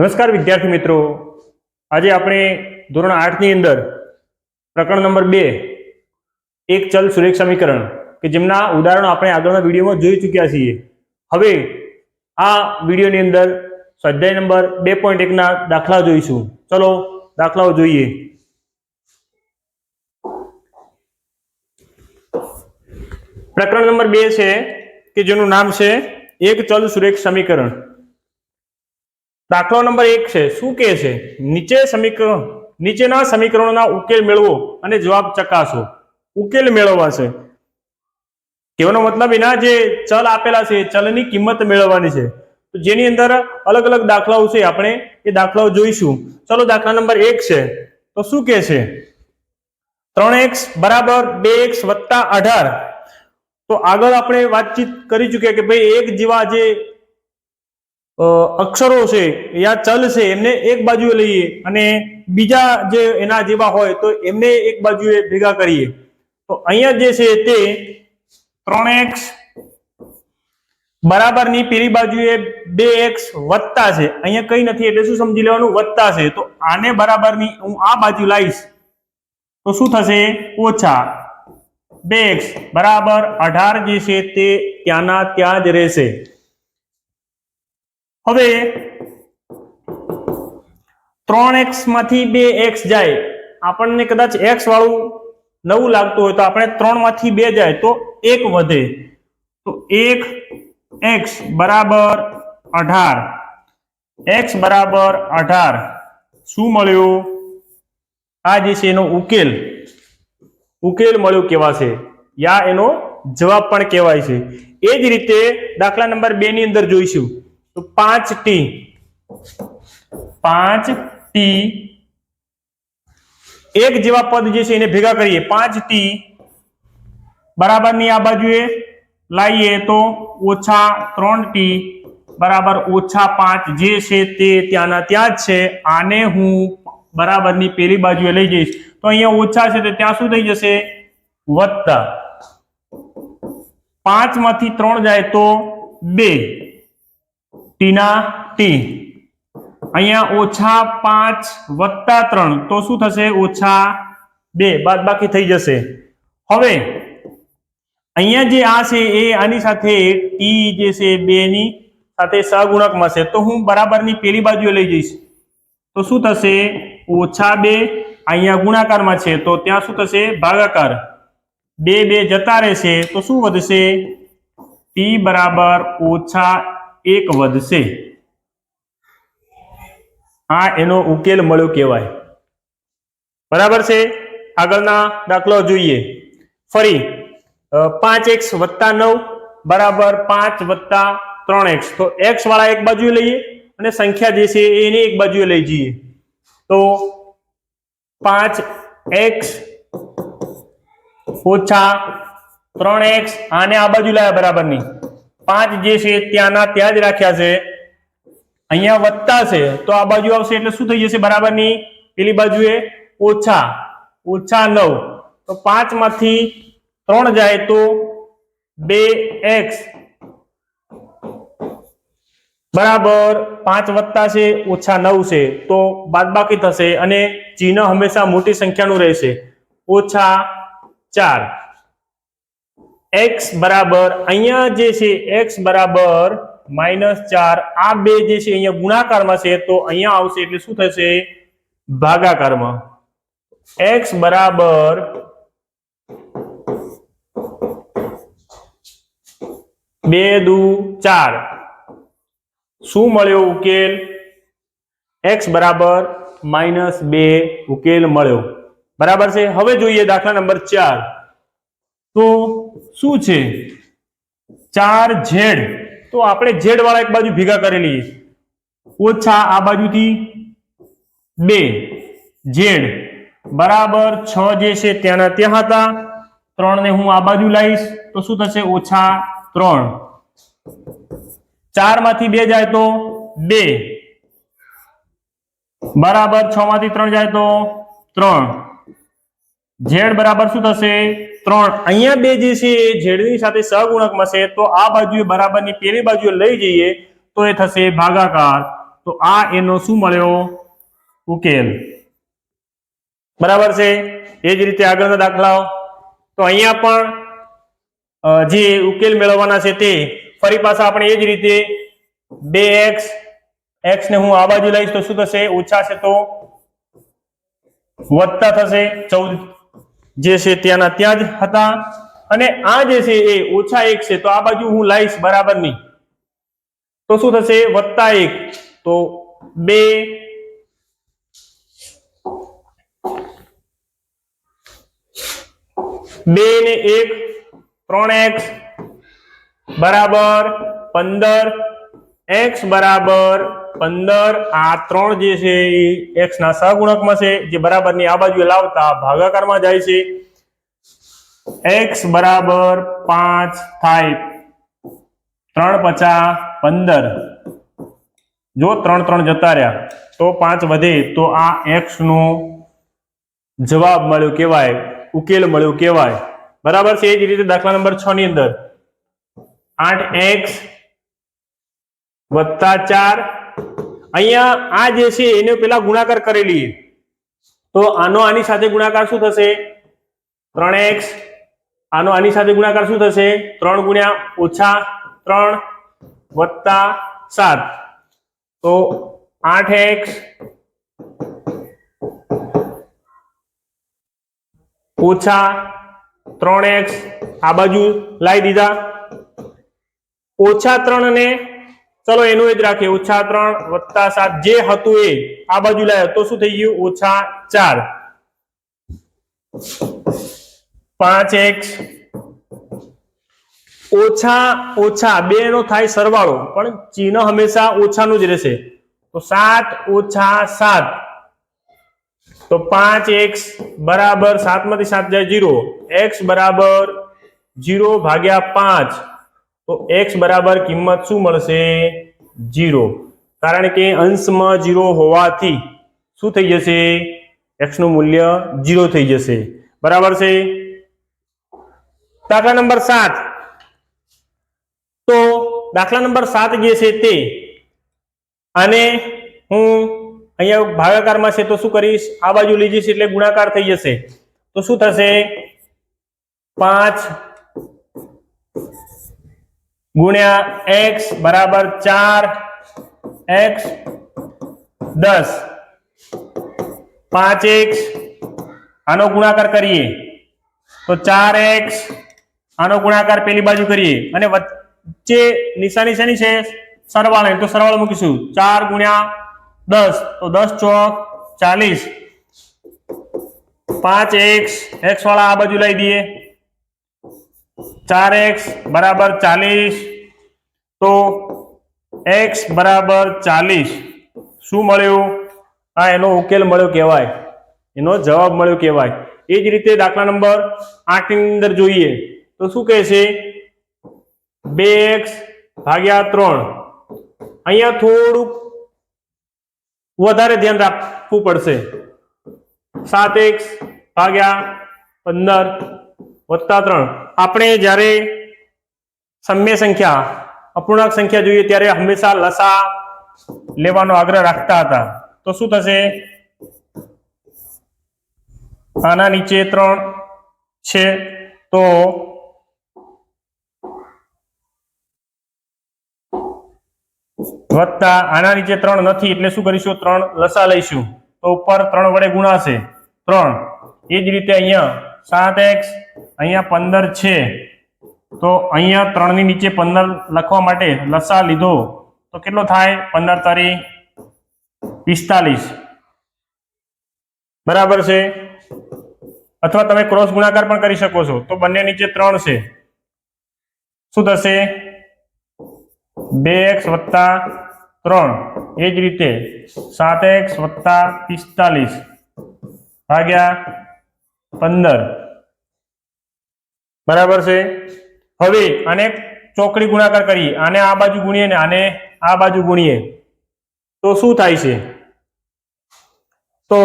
નમસ્કાર વિદ્યાર્થી મિત્રો. આજે આપણે ધોરણ આઠની અંદર પ્રકરણ નંબર બે, એક ચલ સુરેખ સમીકરણ, કે જેમના ઉદાહરણો આપણે આગળના વિડીયોમાં જોઈ ચૂક્યા છીએ. હવે આ વિડીયોની અંદર સ્વાધ્યાય નંબર બે પોઈન્ટ એકના દાખલા જોઈશું. ચલો, દાખલાઓ જોઈએ. પ્રકરણ નંબર બે છે, કે જેનું નામ છે, એક ચલ સુરેખ સમીકરણ. દાખલો નંબર એક છે, શું કહે છે? નીચે સમીકરણ, નીચેના સમીકરણોના ઉકેલ મેળવો અને જવાબ ચકાસો. ઉકેલ મેળવવા છે કહેવાનો મતલબ એના જે ચલ આપેલા છે ચલની કિંમત મેળવવાની છે. તો જેની અંદર અલગ અલગ દાખલાઓ છે, આપણે એ દાખલાઓ જોઈશું. ચલો, દાખલા નંબર એક છે. તો શું કહે છે? ત્રણ એક્સ બરાબર બે એક્સ વત્તા અઢાર. તો આગળ આપણે વાતચીત કરી ચૂક્યા કે ભાઈ એક જેવા જે અક્ષરો છે, યા ચલ છે, એમને એક બાજુએ લઈએ અને બીજા જે એના જેવા હોય તો એમને એક બાજુએ ભેગા કરીએ. તો અહીંયા જે છે તે ત્રણ એક્સ બરાબરની પેલી બાજુએ બે એક્સ વત્તા છે. અહીંયા કઈ નથી, એટલે શું સમજી લેવાનું? વત્તા છે. તો આને બરાબરની હું આ બાજુ લાવીશ. તો શું થશે? ઓછા બે એક્સ બરાબર અઢાર જે છે તે ત્યાંના ત્યાં જ રહેશે. હવે ત્રણ એક્સમાંથી બે એક્સ જાય. આપણને કદાચ એક્સ વાળું નવું લાગતું હોય તો આપણે ત્રણમાંથી બે જાય તો એક વધે. તો એક એક્સ બરાબર અઢાર. એક્સ બરાબર અઢાર. શું મળ્યું? આ જે છે એનો ઉકેલ. ઉકેલ મળ્યો કહેવાશે યા એનો જવાબ પણ કહેવાય છે. એ જ રીતે દાખલા નંબર બે ની અંદર જોઈશું. તો પાંચ ટી. પાંચ ટી. એક જેવા પદ જે છે એને ભેગા કરીએ. પાંચ ટી. બરાબરની આ બાજુએ લાવીએ તો ઓછા ત્રણ ટી. બરાબર ઓછા પાંચ જે છે તે ત્યાંના ત્યાં જ છે. આને હું બરાબરની પેલી બાજુએ લઈ જઈશ. તો અહીંયા ઓછા છે તો ત્યાં શું થઈ જશે? વત્તા. પાંચમાંથી ત્રણ જાય તો બે. ટીના ટી. અહીંયા ઓછા પાંચ વત્તા ત્રણ. તો શું થશે? ઓછા બે. બાદ બાકી થઈ જશે. હવે, અહીંયા જે આ છે એ આની સાથે ટી જે છે બે ની સાથે સહગુણકમાં છે. તો હું બરાબરની પેલી બાજુ લઈ જઈશ. તો શું થશે? ઓછા બે. અહીંયા ગુણાકારમાં છે. તો ત્યાં શું થશે? ભાગાકાર. બે બે જતા રહેશે. તો શું વધશે? ટી બરાબર ઓછા એક વધશે આ એનો ઉકેલ મળ્યો કહેવાય. બરાબર છે? આગળના દાખલો જોઈએ. ફરી પાંચ એક્સ વત્તા નવ બરાબર પાંચ વત્તા ત્રણ એક્સ. તો એક્સ વાળા એક બાજુ લઈએ અને સંખ્યા જે છે એને એક બાજુ લઈ જઈએ. તો પાંચ એક્સ ઓછા ત્રણ એક્સ, આને આ બાજુ લાવ્યા બરાબરની. પાંચ જે છે ત્યાંના ત્યાં જ રાખ્યા છે. અહીંયા વત્તા છે. તો આ બાજુ આવશે એટલે શું થઈ જશે? બરાબરની પેલી બાજુએ ઓછા ઓછા નવ. તો પાંચમાંથી ત્રણ જાય તો બે એક્સ. બરાબર પાંચ વત્તા છે, ઓછા નવ છે. તો બાદબાકી થશે અને ચિહ્ન હંમેશા મોટી સંખ્યાનું રહેશે. ઓછા ચાર. એક્સ બરાબર અહીંયા જે છે એક્સ બરાબર માઇનસ ચાર. આ બે જે છે અહીંયા ગુણાકારમાં છે તો અહીંયા આવશે એટલે શું થશે? ભાગાકારમાં. એક્સ બરાબર બે દુ ચાર. શું મળ્યો ઉકેલ? એક્સ બરાબર માઇનસ બે ઉકેલ મળ્યો. બરાબર છે? હવે જોઈએ દાખલા નંબર ચાર. તો શું છે? ચાર ઝેડ. તો આપણે ઝેડ વાળા એક બાજુ ભેગા કરી લઈએ. ઓછા આ બાજુથી બે ઝેડ. બરાબર છ જે છે ત્યાંના ત્યાં હતા. ત્રણ ને હું આ બાજુ લાવીશ. તો શું થશે? ઓછા ત્રણ. ચારમાંથી બે જાય તો બે. બરાબર છ માંથી ત્રણ જાય તો ત્રણ. ઝેડ બરાબર શું થશે? ત્રણ. અહીંયા બે જે છે, એ ઝેડની સાથે સહગુણકમાં છે તો આ બાજુએ બરાબરની પેલી બાજુએ લઈ જઈએ, તો એ થશે ભાગાકાર. તો આ એનો શું મળ્યો? ઉકેલ. બરાબર છે? એ જ રીતે આગળના દાખલાઓ. તો અહીંયા પણ જે ઉકેલ મેળવવાના છે તે, ફરી પાછા આપણે એ જ રીતે બે એક્સ એક્સ ને હું આ બાજુ લઈશ તો શું થશે? ઓછા છે તો વધતા થશે, ચૌદ જે છે ત્યાંના ત્યાં જ હતા. અને આ જે છે એ ઓછા એક છે, તો આ બાજુ હું લાવીશ નહીં. તો શું થશે? વત્તા એક. તો બે. બે ને એક, ત્રણ એક્સ. બરાબર પંદર. એક્સ બરાબર પંદર, આ ત્રણ જે છે એ એક્સ ના સહગુણકમાં છે, જે બરાબરની આ બાજુ લાવતા ભાગાકારમાં જાય છે. એક્સ બરાબર પાંચ થાય ત્રણ પચા પંદર. જો ત્રણ ત્રણ જતા રહ્યા, તો પાંચ વધે, તો આ એક્સ નો જવાબ મળ્યો કેવાય ઉકેલ મળ્યો કેવાય બરાબર છે, એ જ રીતે દાખલા નંબર છ ની અંદર. આઠ એક્સ વત્તા ચાર અહીંયા આ જે છે, એને પેલા ગુણાકાર કરેલી. તો આનો આની સાથે ગુણાકાર શું થશે? ત્રણ એક્સ. આનો આની સાથે ગુણાકાર શું થશે? ત્રણ ગુણ્યા ઓછા ત્રણ વત્તા સાત. તો આઠ એક્સ ઓછા ત્રણ એક્સ. આ બાજુ લાવી દીધા. ઓછા ત્રણ ને ચલો એનું એ જ રાખીએ. ઓછા ત્રણ વત્તા સાત જે હતું એ, આ બાજુ લાવ્યો તો શું થઈ ગયું? ઓછા ચાર. પાંચ એક્સ ઓછા ઓછા. બે નો થાય સરવાળો. પણ ચિહ્ન હંમેશા ઓછાનું જ રહેશે. તો સાત, ઓછા સાત. તો પાંચ એક્સ બરાબર સાતમાંથી સાત જાય જીરો. એક્સ બરાબર જીરો ભાગ્યા પાંચ. તો એક્સ બરાબર કિંમત શું મળશે? જીરો કારણ કે અંશમાં જીરો હોવાથી શું થઈ જશે? એક્સનું મૂલ્ય જીરો થઈ જશે. બરાબર છે? દાખલા નંબર સાત. તો દાખલા નંબર સાત જે છે તે. અને હું અહીંયા ભાગાકારમાં છે તો શું કરીશ? આ બાજુ લઈ જઈશ એટલે ગુણાકાર થઈ જશે. તો શું થશે? પાંચ ગુણ્યા એક્સ બરાબર ચાર એક્સ દસ. પાંચ એક્સ આનો ગુણાકાર કરીએ. તો ચાર એક્સ આનો ગુણાકાર પેલી બાજુ કરીએ. અને વચ્ચે નિશાની શેની છે સરવાળે તો સરવાળો મૂકીશું. ચાર ગુણ્યા દસ. તો દસ ચોક ચાલીસ. પાંચ એક્સ એક્સ વાળા આ બાજુ લઈ દઈએ. ચાર એક્સ બરાબર ચાલીસ. તો એક્સ બરાબર ચાલીસ. શું મળ્યું? આ એનો ઉકેલ મળ્યો કહેવાય. એનો જવાબ મળ્યો કહેવાય. એ જ રીતે દાખલા નંબર આઠની અંદર જોઈએ. તો શું કહે છે? બે એક્સ ભાગ્યા ત્રણ. અહીંયા થોડુંક વધારે ધ્યાન રાખવું પડશે. સાત એક્સ ભાગ્યા પંદર વત્તા ત્રણ. આપણે જ્યારે સમ્ય સંખ્યા, અપૂર્ણાંક સંખ્યા જોઈએ ત્યારે હંમેશા લસા લેવાનો આગ્રહ રાખતા હતા. તો શું થશે? આના નીચે ત્રણ છે. તો વત્તા આના નીચે ત્રણ નથી, એટલે શું કરીશું? ત્રણ લસા લઈશું. તો ઉપર ત્રણ વડે ગુણાશે. ત્રણ. એ જ રીતે અહીંયા સાત એક્સ, અહીંયા પંદર છે. તો અહીંયા ત્રણની નીચે પંદર લખવા માટે લસા લીધો. તો કેટલો થાય? પંદર તારી પિસ્તાલીસ. બરાબર છે? અથવા તમે ક્રોસ ગુણાકાર પણ કરી શકો છો. તો બંને નીચે ત્રણ છે. શું થશે? બે એક્સ વત્તા ત્રણ. એ જ રીતે સાત એક્સ વત્તા પિસ્તાલીસ. ભાગ્યા પંદર. બરાબર છે? હવે આને ચોકડી ગુણાકાર કરીએ. આને આ બાજુ ગુણીએ ને આને આ બાજુ ગુણીએ. તો શું થાય છે? તો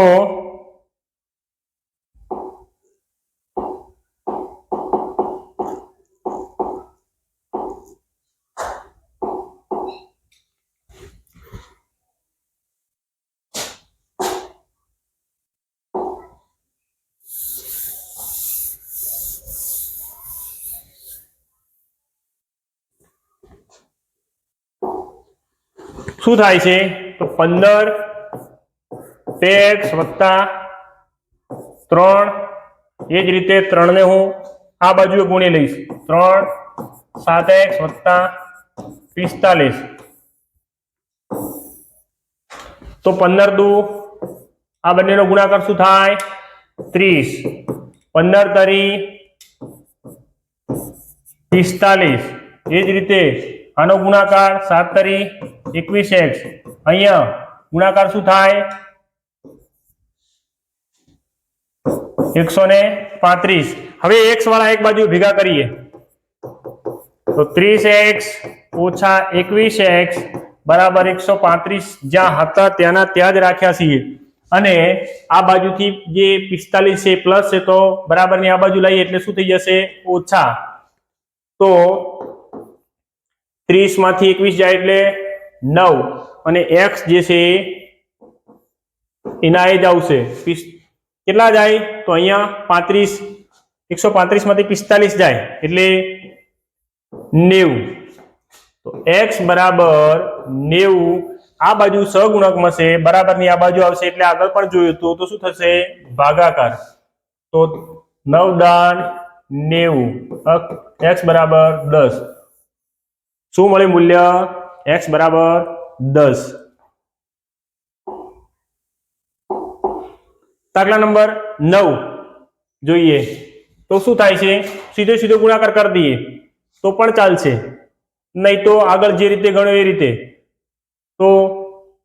શું થાય છે? તો પંદર એક્સ વત્તા, ત્રણ, એ જ રીતે ત્રણને હું આ બાજુ ગુણી લઈશ. ત્રણ, સાત એક્સ વત્તા, પિસ્તાલીસ. તો પંદર દુ, આ બંનેનો ગુણાકાર શું થાય? ત્રીસ. પંદર તરી પિસ્તાલીસ. એ જ રીતે આનો ગુણાકાર સાત તરી એકવીસ એક્સ. અહીંયા ગુણાકાર શું થાય? એકસો ને પાંત્રીસ. હવે એક્સ વાળા એક બાજુ ભેગા કરીએ. તો ત્રીસ એક્સ ઓછા એકવીસ એક્સ બરાબર એકસો પાંત્રીસ જ્યાં હતા ત્યાંના ત્યાં જ રાખ્યા છીએ. અને આ બાજુથી જે પિસ્તાલીસ છે, પ્લસ છે, તો બરાબરની આ બાજુ લઈએ એટલે શું થઈ જશે? ઓછા. તો ત્રીસમાંથી એકવીસ જાય એટલે નવ. અને એક્સ જે છે, એના એ જ આવશે. કેટલા જાય? તો અહીંયા પાંત્રીસ, એકસો પાંત્રીસમાંથી પિસ્તાલીસ જાય. એટલે નેવું. તો એક્સ બરાબર નેવું. આ બાજુ સગુણક મળશે. બરાબર બરાબરની આ બાજુ આવશે એટલે આગળ પણ જોયું હતું. તો શું થશે? ભાગાકાર. તો નવ. દાન નેવું એક્સ બરાબર દસ. શું મળે મૂલ્ય? એક્સ બરાબર દસ. દાખલા નંબર નવ. જોઈએ. તો શું થાય છે? સીધો સીધો ગુણાકાર કરી દઈએ. તો પણ ચાલશે. નહીં તો આગળ જે રીતે ગણો એ રીતે. તો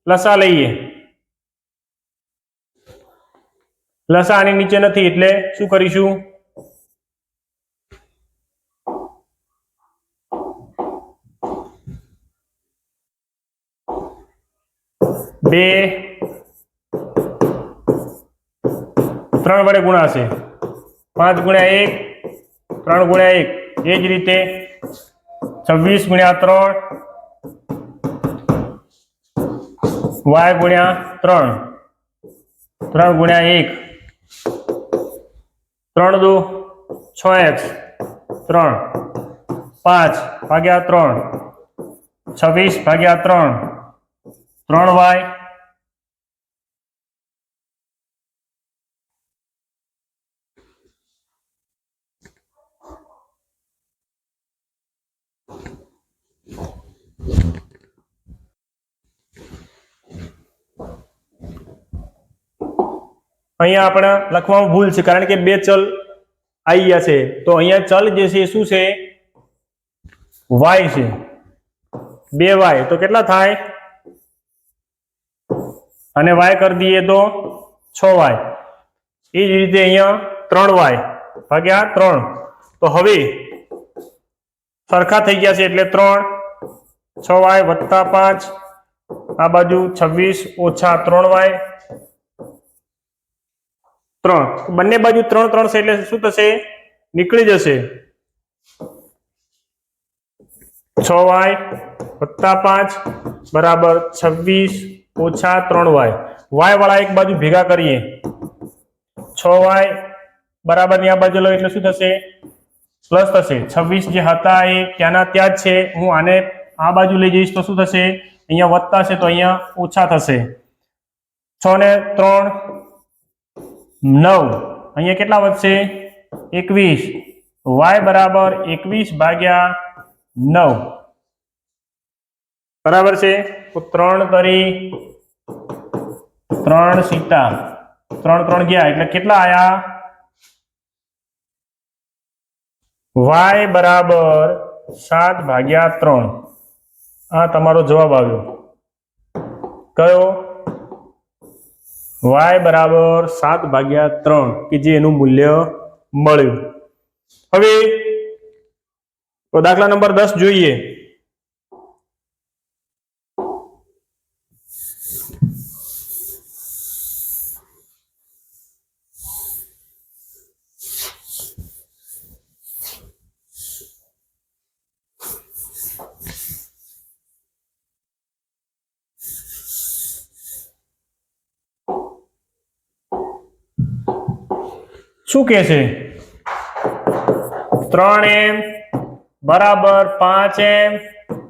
લસા લઈએ. લસા આની નીચે નથી, એટલે શું કરીશું? બે ત્રણ વડે ગુણાશે. પાંચ ગુણ્યા એક, ત્રણ ગુણ્યા એક. એ જ રીતે છવ્વીસ ગુણ્યા ત્રણ, વાય ગુણ્યા ત્રણ. ત્રણ ગુણ્યા એક. ત્રણ દો છ એક્સ. ત્રણ. પાંચ ભાગ્યા ત્રણ. છવ્વીસ ભાગ્યા ત્રણ. ત્રણ વાય અહીંયા આપણે લખવામાં ભૂલ છે, કારણ કે બે ચલ આવી ગયા છે. તો અહીંયા ચલ જે છે શું છે? વાય છે. બે વાય. તો કેટલા થાય? અને વાય કરી દઈએ તો છ વાય. એ જ રીતે અહીંયા ત્રણ વાય ભાગ્યા ત્રણ. તો હવે સરખા થઈ ગયા છે એટલે ત્રણ, છ વાય વત્તા પાંચ, આ બાજુ છવ્વીસ ઓછા ત્રણ વાય. ત્રણ. બંને બાજુ ત્રણ ત્રણ છે એટલે શું થશે? નીકળી જશે. છ વાય વત્તા પાંચ બરાબર છવ્વીસ ઓછા ત્રણ વાય. વાય વાળા એક બાજુ ભેગા કરીએ. છ વાય બરાબર આ બાજુ લો એટલે શું થશે? પ્લસ થશે. છવ્વીસ જે હતા એ ત્યાંના ત્યાં જ છે. હું આને આ બાજુ લઈ જઈશ તો શું થશે? અહીંયા વત્તા છે તો અહીંયા ઓછા થશે. છ ને ત્રણ નવ. અહીંયા કેટલા વધશે? એકવીસ. વાય બરાબર એકવીસ ભાગ્યા નવ. બરાબર છે? તો ત્રણ તરી ત્રણ સીતા ત્રણ ત્રણ ગયા. એટલે કેટલા આયા? વાય બરાબર સાત ભાગ્યા ત્રણ. આ તમારો જવાબ આવ્યો. કયો? વાય બરાબર સાત ભાગ્યા ત્રણ કે જે એનું મૂલ્ય મળ્યું. હવે તો દાખલા નંબર દસ જોઈએ. શું કે છે? ત્રણ એમ, બરાબર પાંચ એમ,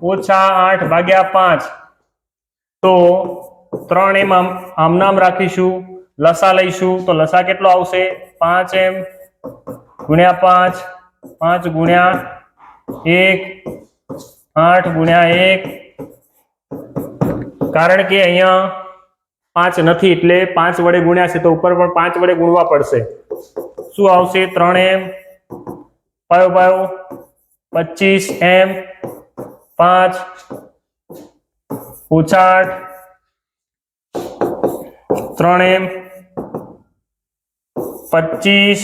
ઓછા આઠ ભાગ્યા પાંચ. તો ત્રણ એમ આમ આમ રાખીશું, લસા લઈશું. તો લસા કેટલો આવશે? પાંચ એમ, ગુણ્યા પાંચ પાંચ ગુણ્યા એક, આઠ ગુણ્યા એક. કારણ કે અહીંયા પાંચ નથી, એટલે પાંચ વડે ગુણ્યા છે, તો ઉપર પણ પાંચ વડે ગુણવા પડશે. શું આવશે? ત્રણ એમ, પાયો પાયો, પચીસ એમ, પાંચ ઓછા આઠ ત્રણ એમ, પચીસ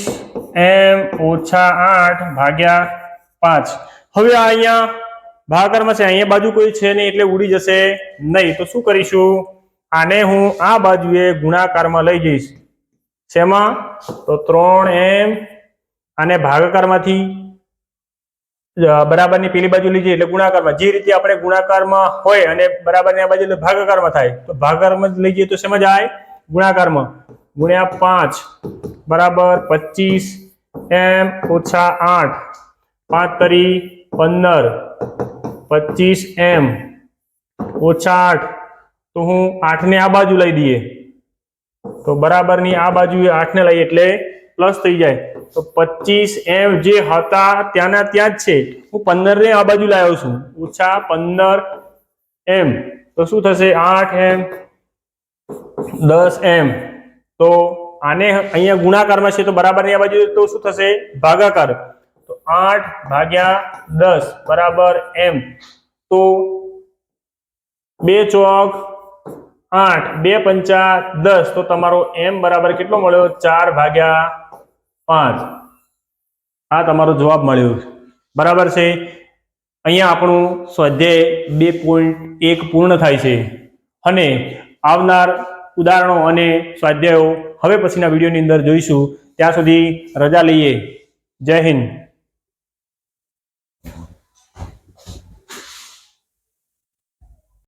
એમ, ઓછા આઠ ભાગ્યા પાંચ. હવે અહીંયા ભાગરમાં છે, અહીંયા બાજુ કોઈ છે નહીં એટલે ઉડી જશે નહીં. તો શું કરીશું? આને હું આ બાજુએ ગુણાકારમાં લઈ જઈશ. શેમાં? તો ત્રણ એમ અને ભાગાકારમાંથી બરાબરની પેલી બાજુ જઈએ એટલે ગુણાકારમાં. જે રીતે આપણે ગુણાકારમાં હોય અને બરાબરની આ બાજુ ભાગાકારમાં થાય. તો ભાગાકારમાં લઈ જઈએ તો શેમાં જાય? ગુણાકારમાં. ગુણ્યા પાંચ બરાબર પચીસ એમ ઓછા આઠ. પાંચ તરી પંદર. પચીસ એમ ઓછા આઠ. તો હું આઠને આ બાજુ લઈ દઈએ. તો બરાબરની આ બાજુ આઠને લઈએ એટલે પ્લસ થઈ જાય. તો પચીસ એમ જે હતા ત્યાંના ત્યાં જ છે. હું પંદર ને આ બાજુ લાવ્યો છું. ઓછા પંદર એમ. તો શું થશે? આઠ એમ. દસ એમ. તો આને અહીંયા ગુણાકારમાં છે તો બરાબરની આ બાજુ તો શું થશે? ભાગાકાર. તો આઠ ભાગ્યા દસ બરાબર એમ. તો બે ચોક આઠ, બે પંચા દસ. તો તમારો એમ બરાબર કેટલો મળ્યો? ચાર ભાગ્યા પાંચ. આ તમારો જવાબ મળ્યો. બરાબર છે? અહીંયા આપણું સ્વાધ્યાય બે પોઈન્ટ એક પૂર્ણ થાય છે. અને આવનાર ઉદાહરણો અને સ્વાધ્યાયો હવે પછીના વિડીયોની અંદર જોઈશું. ત્યાં સુધી રજા લઈએ. જય હિન્દ.